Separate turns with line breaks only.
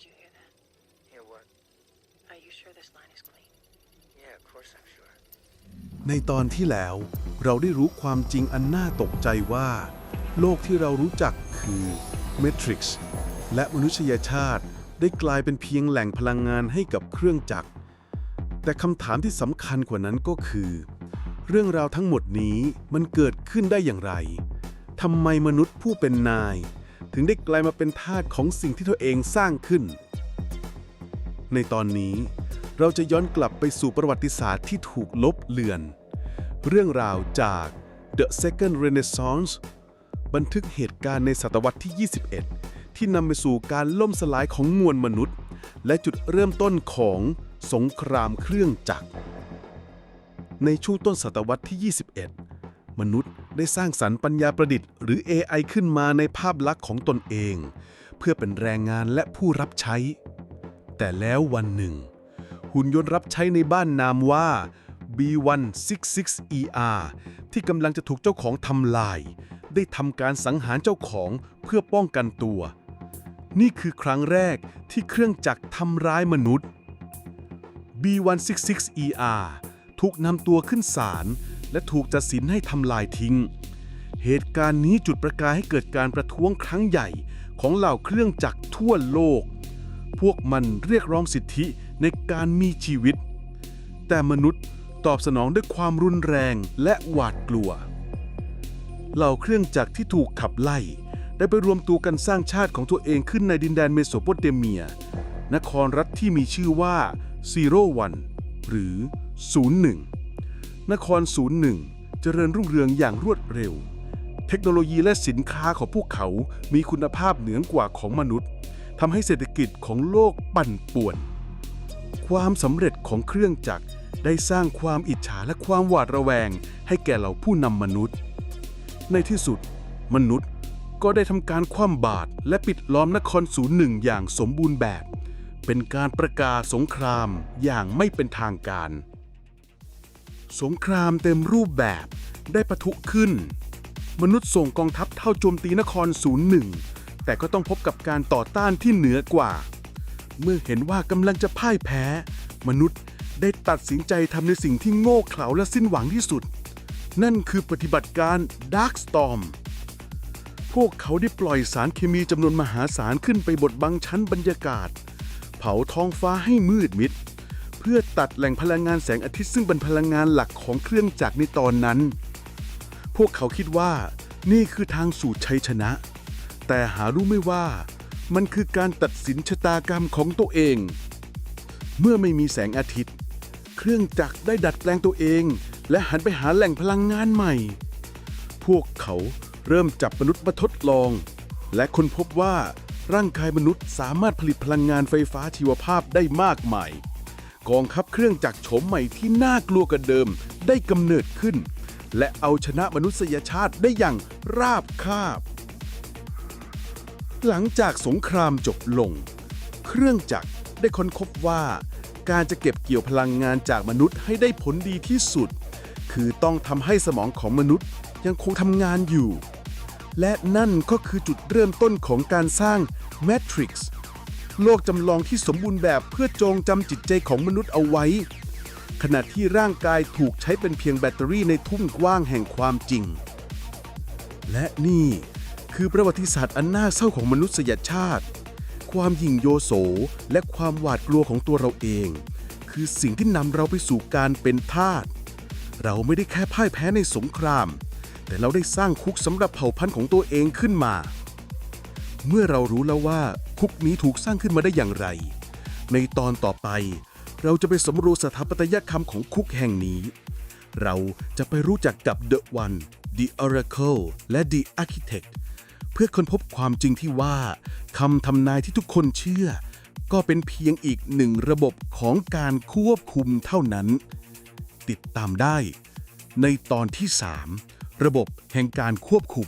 Did you hear that?
Hear what?
Are you sure this line is clean?
Yeah, of course I'm sure.
ในตอนที่แล้ว เราได้รู้ความจริงอันน่าตกใจว่า โลกที่เรารู้จักคือ Matrix และมนุษยชาติได้กลายเป็นเพียงแหล่งพลังงานให้กับเครื่องจักร แต่คำถามที่สำคัญกว่านั้นก็คือ เรื่องราวทั้งหมดนี้มันเกิดขึ้นได้อย่างไรทำไมมนุษย์ผู้เป็นนาย ถึงได้กลายมาเป็นทาสของสิ่งที่ตัวเองสร้างขึ้น ในตอนนี้ เราจะย้อนกลับไปสู่ประวัติศาสตร์ที่ถูกลบเลือน เรื่องราวจาก The Second Renaissance บันทึกเหตุการณ์ในศตวรรษที่ 21 ที่นำไปสู่การล่มสลายของมวลมนุษย์ และจุดเริ่มต้นของสงครามเครื่องจักร ในช่วงต้นศตวรรษที่ 21 มนุษย์ ได้สร้างสรรค์ปัญญาประดิษฐ์หรือ AI ขึ้นมาในภาพลักษณ์ของตนเอง เพื่อเป็นแรงงานและผู้รับใช้ แต่แล้ววันหนึ่ง หุ่นยนต์รับใช้ในบ้านนามว่า B166ER ที่กำลังจะถูกเจ้าของทำลาย ได้ทำการสังหารเจ้าของเพื่อป้องกันตัว นี่คือครั้งแรกที่เครื่องจักรทำร้ายมนุษย์ B166ER ถูกนำตัวขึ้นศาล และถูกตัดสินให้ทำลายทิ้ง เหตุการณ์นี้จุดประกายให้เกิดการประท้วงครั้งใหญ่ของเหล่าเครื่องจักรทั่วโลก พวกมันเรียกร้องสิทธิในการมีชีวิต แต่มนุษย์ตอบสนองด้วยความรุนแรงและหวาดกลัว เหล่าเครื่องจักรที่ถูกขับไล่ ได้ไปรวมตัวกันสร้างชาติของตัวเองขึ้นในดินแดนเมโสโปเตเมีย นครรัฐที่มีชื่อว่าซีโรวันหรือ 01 นคร 01 เจริญรุ่งเรืองอย่างรวดเร็ว เทคโนโลยีและสินค้าของพวกเขามีคุณภาพเหนือกว่าของมนุษย์ทำให้เศรษฐกิจของโลกปั่นป่วน ความสำเร็จของเครื่องจักรได้สร้างความอิจฉาและความหวาดระแวง ให้แก่เหล่าผู้นำมนุษย์ ในที่สุด มนุษย์ก็ได้ทำการคว่ำบาตรและปิดล้อมนครศูนย์หนึ่งอย่างสมบูรณ์แบบ เป็นการประกาศสงครามอย่างไม่เป็นทางการ สงครามเต็มรูปแบบได้ปะทุขึ้น มนุษย์ส่งกองทัพเท่าโจมตีนครศูนย์หนึ่งแต่ก็ต้องพบกับการต่อต้านที่เหนือกว่า เมื่อเห็นว่ากำลังจะพ่ายแพ้ มนุษย์ได้ตัดสินใจทำในสิ่งที่โง่เขลาและสิ้นหวังที่สุด นั่นคือปฏิบัติการ Dark Storm พวกเขาได้ปล่อยสารเคมีจำนวนมหาศาลขึ้นไปบดบังชั้นบรรยากาศ เผาท้องฟ้าให้มืดมิด เพื่อตัดแหล่งพลังงานแสงอาทิตย์ซึ่งเป็นพลังงานหลักของเครื่องจักรในตอนนั้น พวกเขาคิดว่านี่คือทางสู่ชัยชนะ แต่หารู้ไม่ว่า มันคือการตัดสินชะตากรรมของตัวเอง เมื่อไม่มีแสงอาทิตย์ เครื่องจักรได้ดัดแปลงตัวเอง และหันไปหาแหล่งพลังงานใหม่ พวกเขาเริ่มจับมนุษย์มาทดลอง และค้นพบว่าร่างกายมนุษย์สามารถผลิตพลังงานไฟฟ้าชีวภาพได้มากมาย กองทัพเครื่องจักรโฉมใหม่ที่น่ากลัวกันเดิมได้กำเนิดขึ้น และเอาชนะมนุษยชาติได้อย่างราบคาบ หลังจากสงครามจบลง เครื่องจักรได้ค้นพบว่า การจะเก็บเกี่ยวพลังงานจากมนุษย์ให้ได้ผลดีที่สุด คือต้องทำให้สมองของมนุษย์ยังคงทำงานอยู่ และนั่นก็คือจุดเริ่มต้นของการสร้าง Matrix โลกจำลองที่สมบูรณ์แบบเพื่อจงจำจิตใจของมนุษย์เอาไว้ ขณะที่ร่างกายถูกใช้เป็นเพียงแบตเตอรี่ในทุ่งกว้างแห่งความจริง และนี่คือประวัติศาสตร์อันน่าเศร้าของมนุษยชาติ ความยิ่งโยโสและความหวาดกลัวของตัวเราเอง คือสิ่งที่นำเราไปสู่การเป็นทาสเราไม่ได้แค่พ่ายแพ้ในสงคราม แต่เราได้สร้างคุกสำหรับเผ่าพันธุ์ของตัวเองขึ้นมา เมื่อเรารู้แล้วว่า คุกนี้ถูกสร้างขึ้นมาได้อย่างไร ในตอนต่อไป เราจะไปสำรวจสถาปัตยกรรมของคุกแห่งนี้ เราจะไปรู้จักกับ The One The Oracle และ The Architect เพื่อค้นพบความจริงที่ว่าคำทำนายที่ทุกคนเชื่อ ก็เป็นเพียงอีกหนึ่งระบบของการควบคุมเท่านั้น ติดตามได้ ในตอนที่ 3 ระบบแห่งการควบคุม